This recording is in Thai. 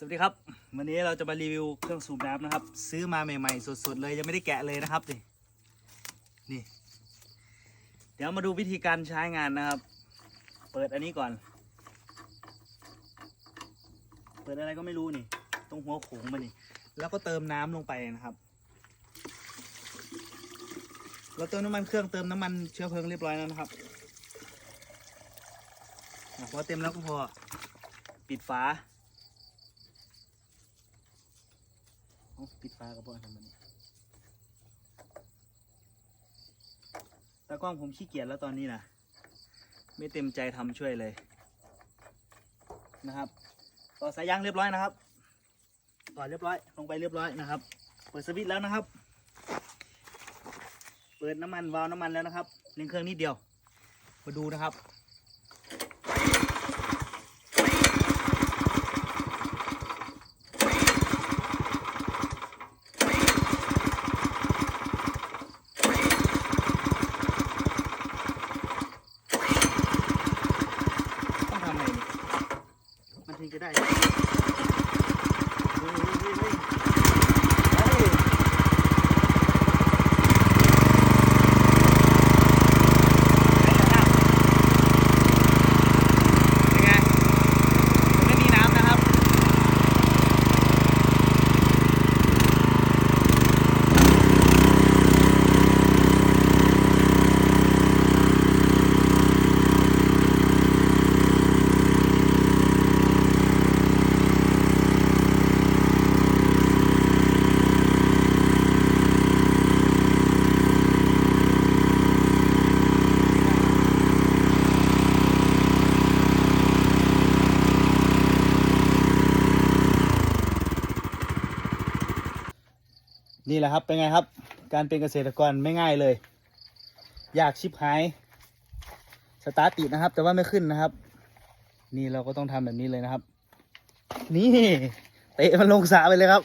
สวัสดีครับ วันนี้เราจะมารีวิวเครื่องสูบน้ำนะครับ ซื้อมาใหม่ ๆ สดๆเลยยังไม่ได้แกะเลยนะครับนี่นี่ เดี๋ยวมาดูวิธีการใช้งานนะครับ เปิดอันนี้ก่อน เปิดอะไรก็ไม่รู้นี่ ตรงหัวโขงมันนี่ แล้วก็เติมน้ำลงไปนะครับ เราเติมน้ำมันเครื่องเติมน้ำมันเชื้อเพลิงเรียบร้อยแล้วนะครับอะพอเต็มแล้วก็พอปิดฝา เอาปิดฝาก็พอทำมันนี้ตากล้องผมขี้เกียจแล้วตอนนี้นะไม่เต็มใจทำช่วยเลยนะครับต่อสายยางเรียบร้อยนะครับต่อเรียบร้อยลงไปเรียบร้อยนะครับ เปิดสวิตช์แล้วนะครับ เปิดน้ำมันวาล์วน้ำมันแล้วนะครับเร่งเครื่องนิดเดียวมาดูนะครับ ต้องทำไงเนี่ยมันถึง จะได้เฮ้ยเฮ้ยเฮ้ยเฮ้ยเฮ้ยเป็นไงไม่มีน้ำนะครับ นี่แหละครับเป็นไงครับ การเป็นเกษตรกรไม่ง่ายเลย อยากชิบหายสตาร์ติดนะครับ แต่ว่าไม่ขึ้นนะครับ นี่เราก็ต้องทำแบบนี้เลยนะครับ นี่เตะมันลงสระไปเลยครับ